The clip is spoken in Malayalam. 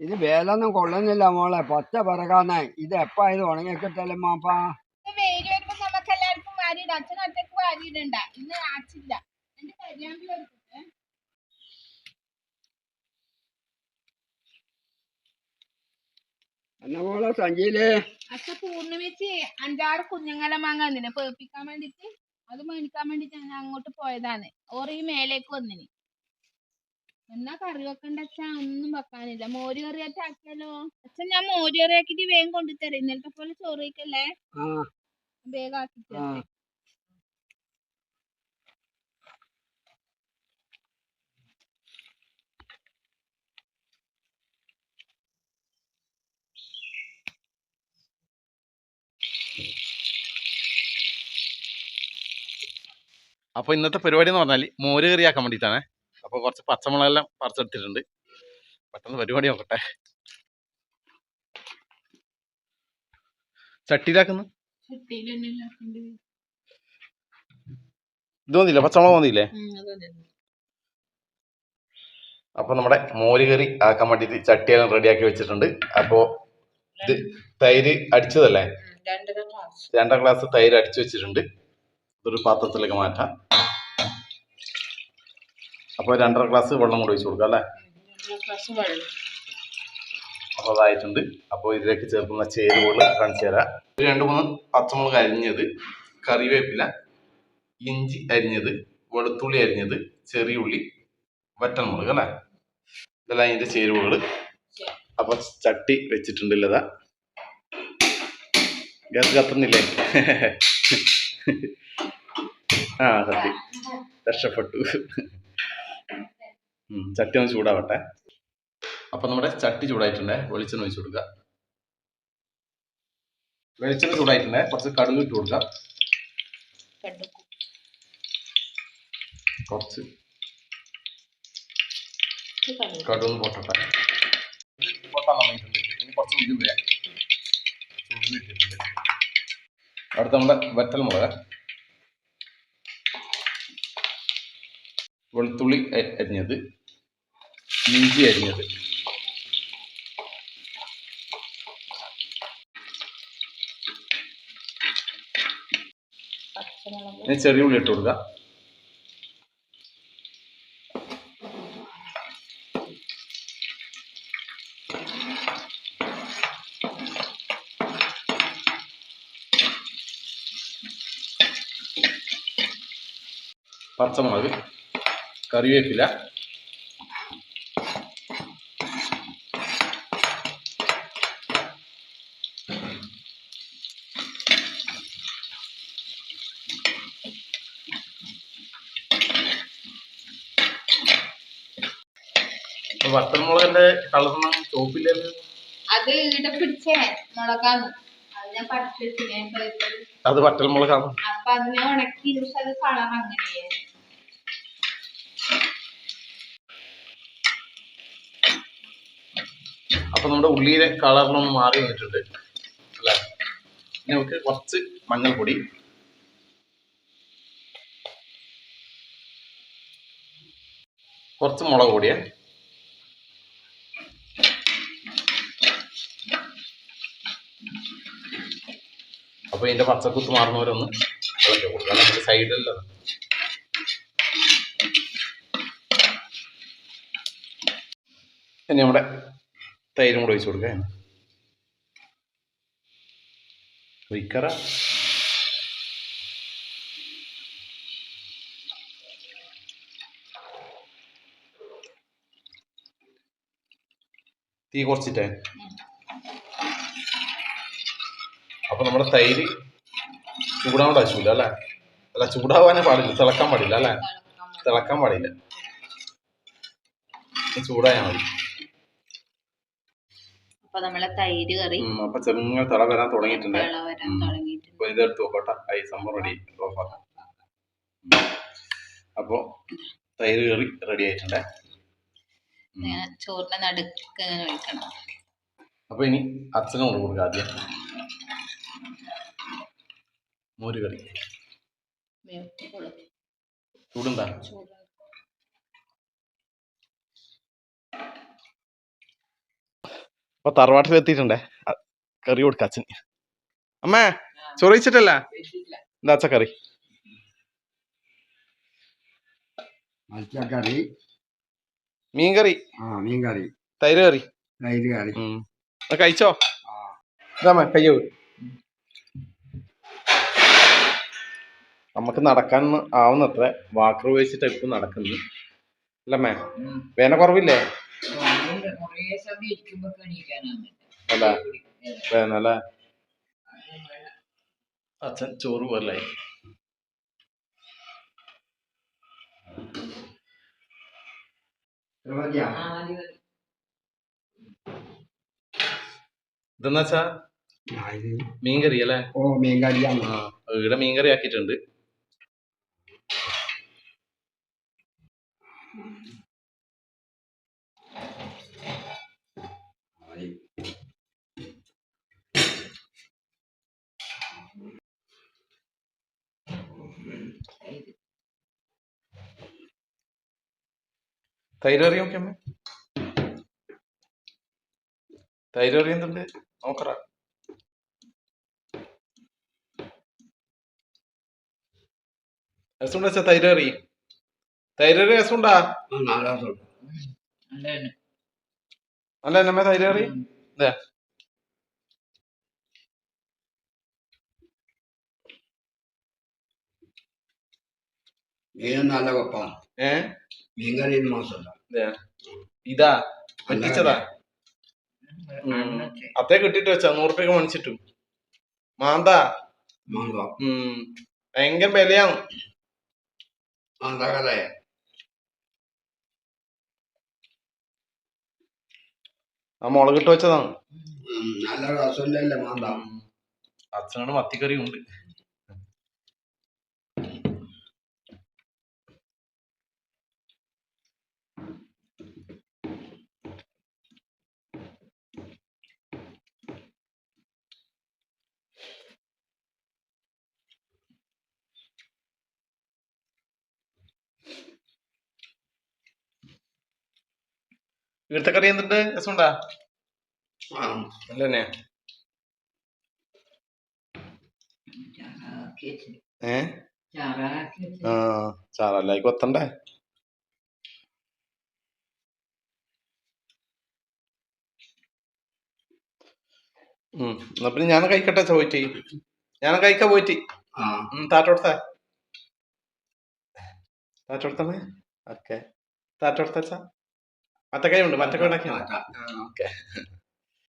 ഇത് വേലൊന്നും കൊള്ളുന്നില്ല മോളെ. പച്ച പിറകാന്ന്. ഇത് എപ്പാ ഇത് ഉണങ്ങി കിട്ടല്ലേ മാപ്പാ എന്നാ മോളെ സഞ്ചിയിൽ? അച്ഛ പൂർണിമച്ച് അഞ്ചാറ് കുഞ്ഞുങ്ങളെ മാങ്ങ നിന്നെ പേപ്പിക്കാൻ വേണ്ടിട്ട് അത് മേടിക്കാൻ വേണ്ടിട്ട് ഞാൻ അങ്ങോട്ട് പോയതാണ്. ഓർ ഈ മേലേക്ക് വന്നിന്. എന്നാ കറി വെക്കണ്ട അച്ഛ? ഒന്നും വെക്കാനില്ല. മോര് കറിയായിട്ട് ആക്കിയാലോ? അച്ഛൻ ഞാൻ മോര് കറി ആക്കിട്ട് വേഗം കൊണ്ടുതരാം ഇന്നലത്തെ പോലെ ചോറ് വയ്ക്കല്ലേ വേഗം ആക്കി ആ. അപ്പോൾ ഇന്നത്തെ പരിപാടി എന്ന് പറഞ്ഞാൽ മോര് കറിയാക്കാൻ വേണ്ടിയിട്ടാണ്. അപ്പോൾ കുറച്ച് പച്ചമുളകെല്ലാം പറിച്ചെടുത്തിട്ടുണ്ട്. പെട്ടെന്ന് പരിപാടി നോക്കട്ടെ. ചട്ടിയിലാക്കുന്നു? ഇത് വന്നില്ല? പച്ചമുളക് വന്നില്ലേ? അപ്പൊ നമ്മുടെ മോര് കറി ആക്കാൻ വേണ്ടിട്ട് ചട്ടിയെല്ലാം റെഡിയാക്കി വെച്ചിട്ടുണ്ട്. അപ്പോ ഇത് തൈര് അടിച്ചതല്ലേ? രണ്ടാം ക്ലാസ് തൈര് അടിച്ചു വെച്ചിട്ടുണ്ട്. ഇതൊരു പാത്രത്തിലേക്ക് മാറ്റാം. അപ്പോൾ രണ്ടര ഗ്ലാസ് വെള്ളം കൂടി ഒഴിച്ച് കൊടുക്കാം അല്ലേ? അപ്പോൾ അതായിട്ടുണ്ട്. അപ്പോൾ ഇതിലേക്ക് ചേർക്കുന്ന ചേരുവകൾ കാണിച്ചു തരാം. രണ്ട് മൂന്ന് പച്ചമുളക് അരിഞ്ഞത് കറിവേപ്പില ഇഞ്ചി അരിഞ്ഞത് വെളുത്തുള്ളി അരിഞ്ഞത് ചെറിയ ഉള്ളി വറ്റൻമുളക് അല്ലേ? ഇതെല്ലാം അതിന്റെ ചേരുവകൾ അപ്പോൾ ചട്ടി വെച്ചിട്ടുണ്ടല്ലതാ ഗ്യാസ് കത്തുന്നില്ലേ? ആ സത്യം. രക്ഷപ്പെട്ടു. ചട്ടി ഒന്ന് ചൂടാവട്ടെ. അപ്പം നമ്മുടെ ചട്ടി ചൂടായിട്ടുണ്ട്. വെളിച്ചെണ്ണ ഒഴിച്ചു കൊടുക്കുക. വെളിച്ചെണ്ണ ചൂടായിട്ടുണ്ട്. കുറച്ച് കടുക് ഇട്ട് കൊടുക്കുക. കടുക് കുറച്ച് കടുക് പൊട്ടട്ടെ. പൊട്ടാൻ തുടങ്ങിയിട്ടുണ്ട്. ഇനി കുറച്ച് ഉള്ളി വരാം അടുത്ത നമ്മുടെ വറ്റൽ മുളക് വെളുത്തുള്ളി അരിഞ്ഞത് ഇഞ്ചി അരിഞ്ഞത്. ചെറിയ ഉള്ളി ഇട്ട് കൊടുക്കുക പച്ചമുളക്. കറിവേപ്പില. വട്ടൻമുളകിന്റെ വറ്റൽമുളകിന്റെ ചോപ്പില്ലേ അത് ഇവിടെ പിടിച്ചേ മുളകാന്ന്. അത് ഞാൻ മുളകാന്ന് അത് അപ്പൊ അതിനെ ഉണക്കി പക്ഷെ അത് കളർ അങ്ങനെയാ അപ്പൊ നമ്മുടെ ഉള്ളിയിലെ കളറിലൊന്ന് മാറി വന്നിട്ടുണ്ട്. അല്ലേ? ഇനി നമുക്ക് കുറച്ച് മഞ്ഞൾപ്പൊടി. കുറച്ച് മുളക് പൊടിയ. അപ്പൊ ഇതിന്റെ പച്ചക്കുത്ത് മാറുന്നവരൊന്ന് ഇളക്കി കൊടുക്കുക. ഇനി നമ്മുടെ തൈരും കൂടെ ഒഴിച്ചു കൊടുക്കാം. ഒഴിക്കറ. തീ കുറച്ചിട്ടേ. അപ്പൊ നമ്മുടെ തൈര് ചൂടാവേണ്ട ആവശ്യമില്ല അല്ലേ? അല്ല ചൂടാവാനേ പാടില്ല തിളക്കാൻ പാടില്ല അല്ലേ? തിളക്കാൻ പാടില്ല. ചൂടായാൽ മതി. അപ്പൊ നമ്മളെ തൈര് കറി. അപ്പൊ ചെറുങ്ങനെ തള വരാൻ തുടങ്ങിയിട്ടുണ്ട്. തിള വരാൻ ഉം. തുടങ്ങിയിട്ടുണ്ട്. അപ്പൊ ഇതെടുത്ത് നോക്കട്ടെ ഐ സംഭവം റെഡി ഓഫാക്കാം അപ്പോൾ തൈര് കറി റെഡി ആയിട്ടുണ്ട്. ചോറിന്റെ നടുക്ക് ഇങ്ങനെ വെക്കണം അപ്പൊ ഇനി അച്ഛനും കൊണ്ട് കൊടുക്കുക ആദ്യം. മോര് കറി. ചൂടുണ്ടാ ചൂടാക്കി. അപ്പൊ തറവാട്ടിലെത്തിയിട്ടുണ്ടേ എത്തിയിട്ടുണ്ടേ? കറി കൊടുക്ക അച്ഛൻ. അമ്മേ ചൊറിയിച്ചിട്ടല്ല എന്താ അച്ഛ കറി മീൻകറി. മീൻകറി. തൈര് കറി. തൈര് കറി. കഴിച്ചോ? ഇതാമേ കയ്യോ നമുക്ക് നടക്കാൻ ആവുന്നത്ര. വാക്കർ ഉപയോഗിച്ചിട്ട് ഇപ്പം നടക്കുന്നത് അല്ലമ്മേ വേന കുറവില്ലേ കുറേ സമയം ഇരിക്കുമ്പോ എണീക്കാനാണ് അല്ല? വേന അല്ലേ അച്ഛൻ ചോറ് പോലെ. ഇതെന്നാച്ചാ മതിയാ? ആ മതി മതി ഇതെന്നാ വെച്ചാ ആ, ഇത് മീൻ കറി അല്ലേ? ഓ മീൻകറി ഇവിടെ മീൻകറി ആക്കിയിട്ടുണ്ട്. തൈര് കറി നോക്കി അമ്മ. തൈര് കറി എന്തുണ്ട്? നോക്കറ. രസമുണ്ടാ അച്ഛാ തൈര് കറി തൈര് കറി രസമുണ്ടാ അല്ല എന്നെ തൈര് കറി ഇതാ മീനും നല്ല വെപ്പാണ് ഏ? മീൻ കറിയിൽ മോശമല്ല ഇതാ. പറ്റിച്ചതാ. അത്ര അത്തേ കിട്ടിട്ട് വെച്ചാ നൂറുപ്യൊക്കെ മണിച്ചിട്ടും മാന്താ. ഭയങ്കര വിലയാണ് ആ മുളകിട്ട് വെച്ചതാണ്. നല്ല രസമില്ലല്ലേ മാന്ത? അച്ഛനോട് മത്തിക്കറി ഉണ്ട് ഇവിടുത്തെ കറി എന്തുണ്ട്? രസമുണ്ടാ? നല്ല തന്നെ ഏ? ആ ചാറല്ലായി കൊത്തണ്ടേ ഉം എന്നാ പിന്നെ ഞാൻ കഴിക്കട്ടെ ചോദിച്ചു ഞാൻ കഴിക്കാൻ പോയിട്ട്. താറ്റോടുത്ത. താറ്റോടുത്തമ്മേ ഓക്കെ. താറ്റോടുത്ത മറ്റേ കൈ ഉണ്ട് മറ്റേ